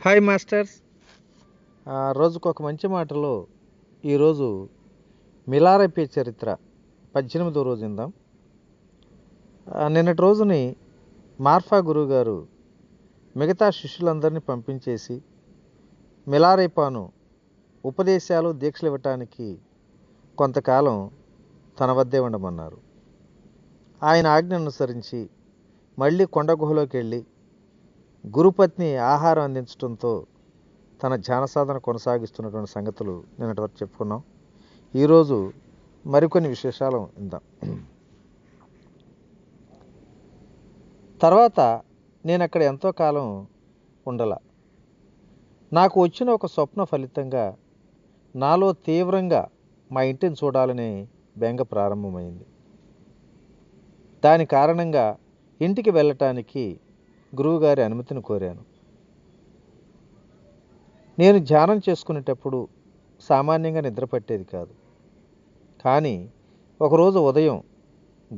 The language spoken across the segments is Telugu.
హాయ్ మాస్టర్స్ ఆ, రోజుకు ఒక మంచి మాటలో ఈరోజు మిలారెప్పే చరిత్ర పద్దెనిమిదో రోజు ఇందాం నిన్నటి రోజుని మార్ఫా గురువు గారు మిగతా శిష్యులందరినీ పంపించేసి మిలారైపాను ఉపదేశాలు దీక్షలు ఇవ్వటానికి కొంతకాలం తన వద్దే ఉండమన్నారు. ఆయన ఆజ్ఞ అనుసరించి మళ్ళీ కొండ గుహలోకి వెళ్ళి గురుపత్ని ఆహారం అందించడంతో తన ధ్యాన సాధన కొనసాగిస్తున్నటువంటి సంగతులు నిన్నటి వరకు చెప్పుకున్నాం. ఈరోజు మరికొన్ని విశేషాలు ఇందాం తర్వాత నేను అక్కడ ఎంతో కాలం ఉండల. నాకు వచ్చిన ఒక స్వప్న ఫలితంగా నాలో తీవ్రంగా మా ఇంటిని చూడాలని బెంగ ప్రారంభమైంది. దాని కారణంగా ఇంటికి వెళ్ళటానికి గురువుగారి అనుమతిని కోరాను. నేను ధ్యానం చేసుకునేటప్పుడు సామాన్యంగా నిద్ర పట్టేది కాదు. కానీ ఒకరోజు ఉదయం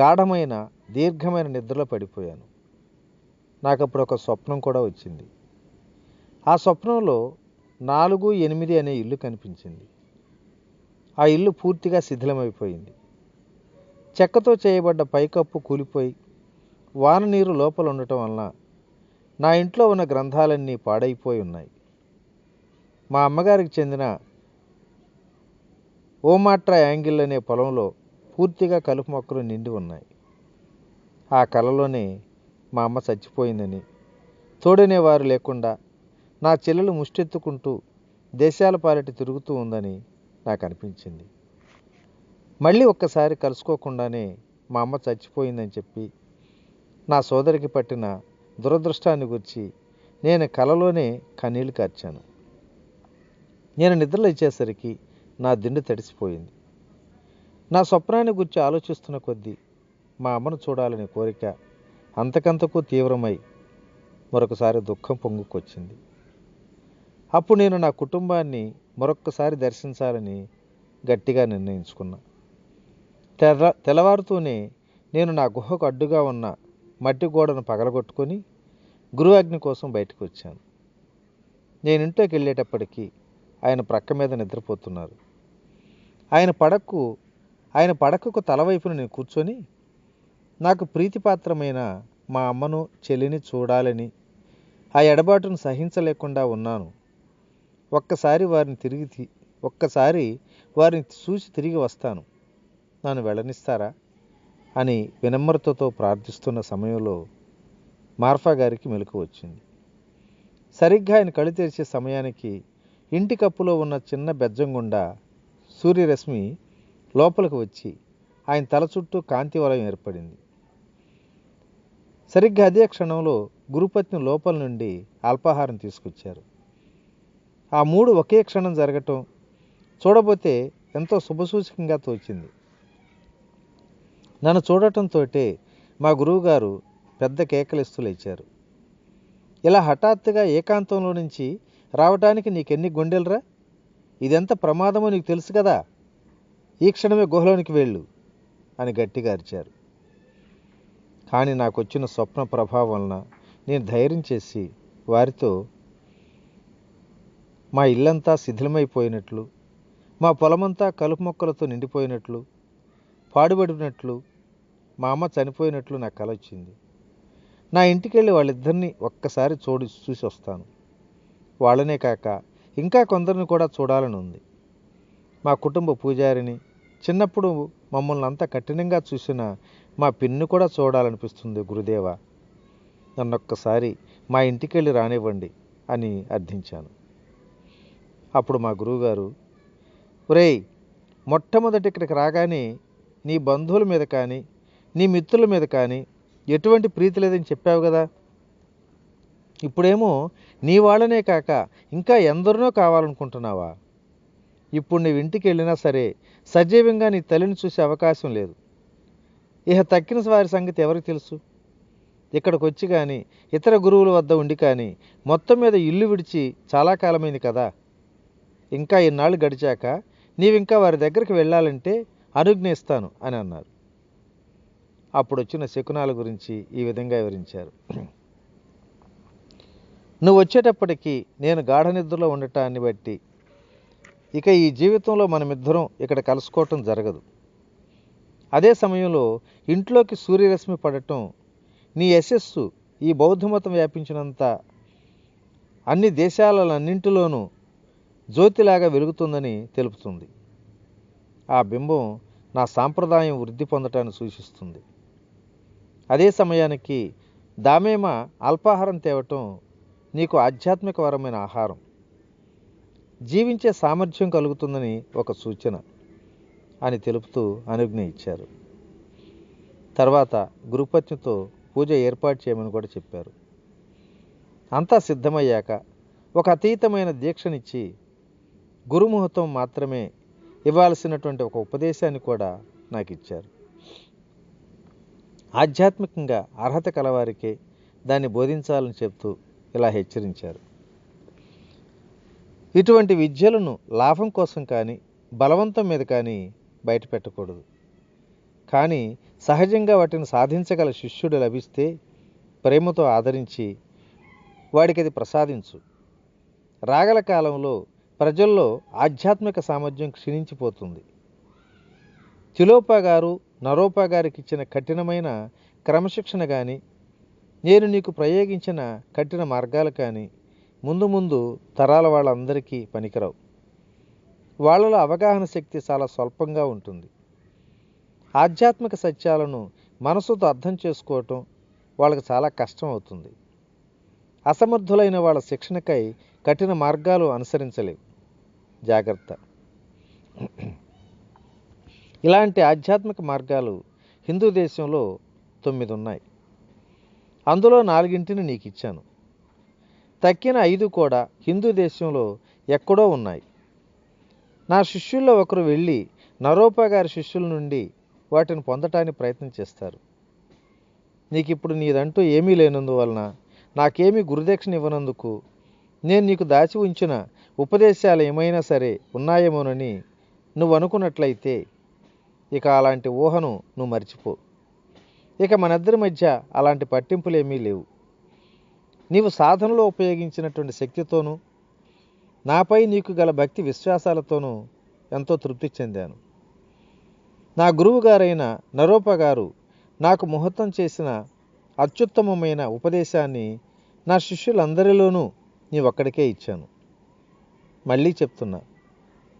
గాఢమైన దీర్ఘమైన నిద్రలో పడిపోయాను. నాకు అప్పుడు ఒక స్వప్నం కూడా వచ్చింది. ఆ స్వప్నంలో నాలుగు ఎనిమిది అనే ఇల్లు కనిపించింది. ఆ ఇల్లు పూర్తిగా శిథిలమైపోయింది. చెక్కతో చేయబడ్డ పైకప్పు కూలిపోయి వాన నీరు లోపల ఉండటం వలన నా ఇంట్లో ఉన్న గ్రంథాలన్నీ పాడైపోయి ఉన్నాయి. మా అమ్మగారికి చెందిన ఓమాట్రా యాంగిల్ అనే పొలంలో పూర్తిగా కలుపు మొక్కలు నిండి ఉన్నాయి. ఆ కలలోనే మా అమ్మ చచ్చిపోయిందని తోడనేవారు లేకుండా నా చెల్లెలు ముష్టెత్తుకుంటూ దేశాల పాలిటి తిరుగుతూ ఉందని నాకు అనిపించింది మళ్ళీ ఒక్కసారి కలుసుకోకుండానే మా అమ్మ చచ్చిపోయిందని చెప్పి నా సోదరికి పట్టిన దురదృష్టాన్ని గురించి నేను కలలోనే కన్నీళ్ళు కార్చాను. నేను నిద్రలో ఇచ్చేసరికి నా దిండు తడిసిపోయింది. నా స్వప్నాన్ని గురించి ఆలోచిస్తున్న కొద్దీ మా అమ్మను చూడాలనే కోరిక అంతకంతకు తీవ్రమై మరొకసారి దుఃఖం పొంగుకొచ్చింది. అప్పుడు నేను నా కుటుంబాన్ని మరొక్కసారి దర్శించాలని గట్టిగా నిర్ణయించుకున్నా. తెల్ల తెల్లవారుతూనే నేను నా గుహకు అడ్డుగా ఉన్న మట్టి గోడను పగలగొట్టుకొని గురువు కోసం బయటకు వచ్చాను నేను ఇంట్లోకి వెళ్ళేటప్పటికీ ఆయన ప్రక్క మీద నిద్రపోతున్నారు. ఆయన పడక్కు ఆయన పడకకు తలవైపున నేను కూర్చొని నాకు ప్రీతిపాత్రమైన మా అమ్మను చెల్లిని చూడాలని ఆ ఎడబాటును సహించలేకుండా ఉన్నాను. ఒక్కసారి వారిని తిరిగి ఒక్కసారి వారిని చూసి తిరిగి వస్తాను. నన్ను వెళ్ళనిస్తారా? అని వినమ్రతతో ప్రార్థిస్తున్న సమయంలో మార్ఫా గారికి మెలకు వచ్చింది. సరిగ్గా ఆయన కళ్ళు తెరిచే సమయానికి ఇంటి కప్పులో ఉన్న చిన్న బెజ్జం గుండా సూర్యరశ్మి లోపలికి వచ్చి ఆయన తల చుట్టూ కాంతి వలయం ఏర్పడింది. సరిగ్గా అదే క్షణంలో గురుపత్ని లోపల నుండి అల్పాహారం తీసుకొచ్చారు. ఆ మూడు ఒకే క్షణం జరగటం చూడబోతే ఎంతో శుభసూచకంగా తోచింది. నన్ను చూడటంతో మా గురువుగారు పెద్ద కేకలిస్తూ లేచారు ఇలా హఠాత్తుగా ఏకాంతంలో నుంచి రావటానికి నీకెన్ని గుండెలరా? ఇదెంత ప్రమాదమో నీకు తెలుసు కదా? ఈ క్షణమే గుహలోనికి వెళ్ళు అని గట్టిగా అరిచారు. కానీ నాకు వచ్చిన స్వప్న ప్రభావం వలన నేను ధైర్యం చేసి వారితో మా ఇల్లంతా శిథిలమైపోయినట్లు మా పొలమంతా కలుపు మొక్కలతో నిండిపోయినట్లు పాడుబడినట్లు మా అమ్మ చనిపోయినట్లు నాకు కల వచ్చింది. నా ఇంటికి వెళ్ళి వాళ్ళిద్దరిని ఒక్కసారి చూడి చూసి వస్తాను. వాళ్ళనే కాక ఇంకా కొందరిని కూడా చూడాలని ఉంది. మా కుటుంబ పూజారిని చిన్నప్పుడు మమ్మల్ని అంత కఠినంగా చూసిన మా పిన్ను కూడా చూడాలనిపిస్తుంది గురుదేవ. నన్నొక్కసారి మా ఇంటికి వెళ్ళి రానివ్వండి అని అర్థించాను. అప్పుడు మా గురువుగారు ఒరేయ్ మొట్టమొదటి ఇక్కడికి రాగానే నీ బంధువుల మీద కానీ నీ మిత్రుల మీద కానీ ఎటువంటి ప్రీతి లేదని చెప్పావు కదా? ఇప్పుడేమో నీ వాళ్ళనే కాక ఇంకా ఎందరినో కావాలనుకుంటున్నావా? ఇప్పుడు నువ్వు ఇంటికి వెళ్ళినా సరే సజీవంగా నీ తల్లిని చూసే అవకాశం లేదు. ఇహ తక్కిన వారి సంగతి ఎవరికి తెలుసు? ఇక్కడికి వచ్చి కానీ ఇతర గురువుల వద్ద ఉండి కానీ మొత్తం మీద ఇల్లు విడిచి చాలా కాలమైంది కదా? ఇంకా ఇన్నాళ్ళు గడిచాక నీవింకా వారి దగ్గరికి వెళ్ళాలంటే అనుజ్ఞ ఇస్తాను అని అన్నారు. అప్పుడు వచ్చిన శకునాల గురించి ఈ విధంగా వివరించారు. నువ్వు వచ్చేటప్పటికీ నేను గాఢ నిద్రలో ఉండటాన్ని బట్టి ఇక ఈ జీవితంలో మనమిద్దరం ఇక్కడ కలుసుకోవటం జరగదు. అదే సమయంలో ఇంట్లోకి సూర్యరశ్మి పడటం నీ యశస్సు ఈ బౌద్ధమతం వ్యాపించినంత అన్ని దేశాలన్నింటిలోనూ జ్యోతిలాగా వెలుగుతుందని తెలుపుతుంది. ఆ బింబం నా సాంప్రదాయం వృద్ధి పొందటాన్ని సూచిస్తుంది. అదే సమయానికి దామేమ అల్పాహారం తేవటం నీకు ఆధ్యాత్మికవరమైన ఆహారం. జీవించే సామర్థ్యం కలుగుతుందని ఒక సూచన అని తెలుపుతూ అనుజ్ఞ ఇచ్చారు. తర్వాత గురుపత్నితో పూజ ఏర్పాటు చేయమని కూడా చెప్పారు. అంతా సిద్ధమయ్యాక ఒక అతీతమైన దీక్షనిచ్చి గురుముహూర్తం మాత్రమే ఇవ్వాల్సినటువంటి ఒక ఉపదేశాన్ని కూడా నాకు ఇచ్చారు ఆధ్యాత్మికంగా అర్హత కలవారికే దాన్ని బోధించాలని చెప్తూ ఇలా హెచ్చరించారు. ఇటువంటి విద్యలను లాభం కోసం కానీ బలవంతం మీద కానీ బయటపెట్టకూడదు. కానీ సహజంగా వాటిని సాధించగల శిష్యుడు లభిస్తే ప్రేమతో ఆదరించి వాడికి అది ప్రసాదించు. రాగల కాలంలో ప్రజల్లో ఆధ్యాత్మిక సామర్థ్యం క్షీణించిపోతుంది. తిలోపా గారు నరోపా గారికి ఇచ్చిన కఠినమైన క్రమశిక్షణ కానీ నేను నీకు ప్రయోగించిన కఠిన మార్గాలు కానీ ముందు ముందు తరాల వాళ్ళందరికీ పనికిరావు. వాళ్ళలో అవగాహన శక్తి చాలా స్వల్పంగా ఉంటుంది. ఆధ్యాత్మిక సత్యాలను మనసుతో అర్థం చేసుకోవటం వాళ్ళకి చాలా కష్టం అవుతుంది. అసమర్థులైన వాళ్ళ శిక్షణకై కఠిన మార్గాలు అనుసరించలేవు. జాగ్రత్త. ఇలాంటి ఆధ్యాత్మిక మార్గాలు హిందూ దేశంలో తొమ్మిది ఉన్నాయి అందులో నాలుగింటిని నీకు ఇచ్చాను తక్కిన ఐదు కూడా హిందూ దేశంలో ఎక్కడో ఉన్నాయి. నా శిష్యుల్లో ఒకరు వెళ్ళి నరోపా గారి శిష్యుల నుండి వాటిని పొందటానికి ప్రయత్నం చేస్తారు. నీకు ఇప్పుడు నీదంటూ ఏమీ లేనందువలన నాకేమీ గురుదక్షిణ ఇవ్వనందుకు నేను నీకు దాచి ఉంచిన ఉపదేశాలు ఏమైనా సరే ఉన్నాయేమోనని నువ్వు అనుకున్నట్లయితే ఇక అలాంటి ఊహను నువ్వు మర్చిపో. ఇక మనిద్దరి మధ్య అలాంటి పట్టింపులేమీ లేవు. నీవు సాధనలో ఉపయోగించినటువంటి శక్తితోనూ నాపై నీకు గల భక్తి విశ్వాసాలతోనూ ఎంతో తృప్తి చెందాను. నా గురువు గారైన నరోప గారు నాకు ముహూర్తం చేసిన అత్యుత్తమమైన ఉపదేశాన్ని నా శిష్యులందరిలోనూ నీ ఒక్కడికే ఇచ్చాను. మళ్ళీ చెప్తున్నా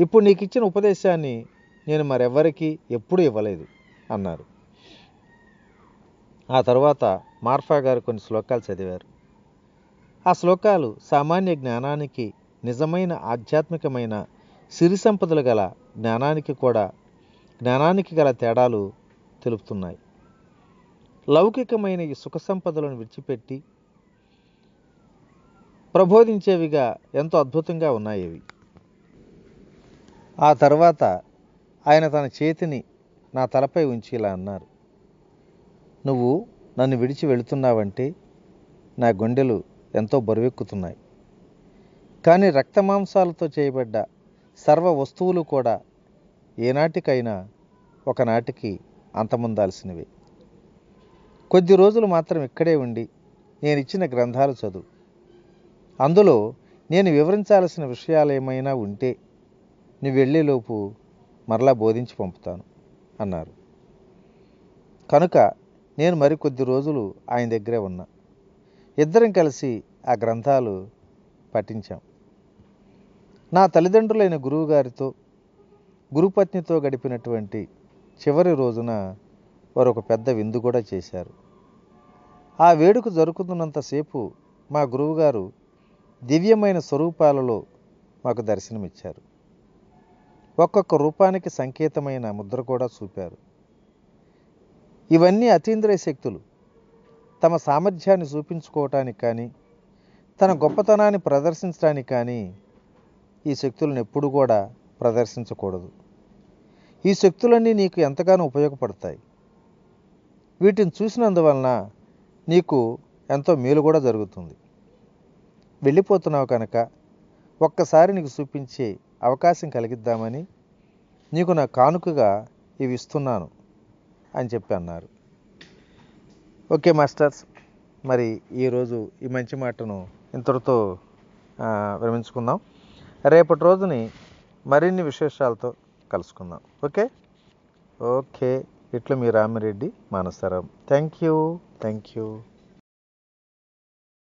ఇప్పుడు నీకు ఇచ్చిన ఉపదేశాన్ని నేను మరెవ్వరికీ ఎప్పుడూ ఇవ్వలేదు అన్నారు. ఆ తర్వాత మార్ఫా గారు కొన్ని శ్లోకాలు చదివారు. ఆ శ్లోకాలు సామాన్య జ్ఞానానికి నిజమైన ఆధ్యాత్మికమైన సిరి సంపదలు గల జ్ఞానానికి కూడా జ్ఞానానికి గల తేడాలు తెలుపుతున్నాయి. లౌకికమైన ఈ సుఖ సంపదలను విడిచిపెట్టి ప్రబోధించేవిగా ఎంతో అద్భుతంగా ఉన్నాయి ఇవి. ఆ తర్వాత ఆయన తన చేతిని నా తలపై ఉంచి ఇలా అన్నారు. నువ్వు నన్ను విడిచి వెళుతున్నావంటే నా గుండెలు ఎంతో బరువెక్కుతున్నాయి. కానీ రక్తమాంసాలతో చేయబడ్డ సర్వ వస్తువులు కూడా ఏనాటికైనా ఒకనాటికి అంతమొందాల్సినవి. కొద్ది రోజులు మాత్రం ఇక్కడే ఉండి నేను ఇచ్చిన గ్రంథాలు చదువు. అందులో నేను వివరించాల్సిన విషయాలు ఏమైనా ఉంటే నువ్వు వెళ్ళేలోపు మరలా బోధించి పంపుతాను అన్నారు. కనుక నేను మరికొద్ది రోజులు ఆయన దగ్గరే ఉన్నా. ఇద్దరం కలిసి ఆ గ్రంథాలు పఠించాం. నా తల్లిదండ్రులైన గురువుగారితో గురుపత్నితో గడిపినటువంటి చివరి రోజున వారు ఒక పెద్ద విందు కూడా చేశారు. ఆ వేడుక జరుగుతున్నంతసేపు మా గురువుగారు దివ్యమైన స్వరూపాలలో మాకు దర్శనమిచ్చారు. ఒక్కొక్క రూపానికి సంకేతమైన ముద్ర కూడా చూపారు. ఇవన్నీ అతీంద్రియ శక్తులు. తమ సామర్థ్యాన్ని చూపించుకోవటానికి కానీ తన గొప్పతనాన్ని ప్రదర్శించడానికి కానీ ఈ శక్తులను ఎప్పుడు కూడా ప్రదర్శించకూడదు. ఈ శక్తులన్నీ నీకు ఎంతగానో ఉపయోగపడతాయి. వీటిని చూసినందువలన నీకు ఎంతో మేలు కూడా జరుగుతుంది. వెళ్ళిపోతున్నావు కనుక ఒక్కసారి నీకు చూపించే అవకాశం కలిగిద్దామని నీకు నా కానుకగా ఇవి ఇస్తున్నాను అని చెప్పి అన్నారు. Okay masters. మరి ఈరోజు ఈ మంచి మాటను ఇంతటితో విరమించుకుందాం. రేపటి రోజుని మరిన్ని విశేషాలతో కలుసుకుందాం. ఓకే? ఓకే. ఇట్లు మీ రామిరెడ్డి మానసరాం థ్యాంక్ యూ థ్యాంక్ యూ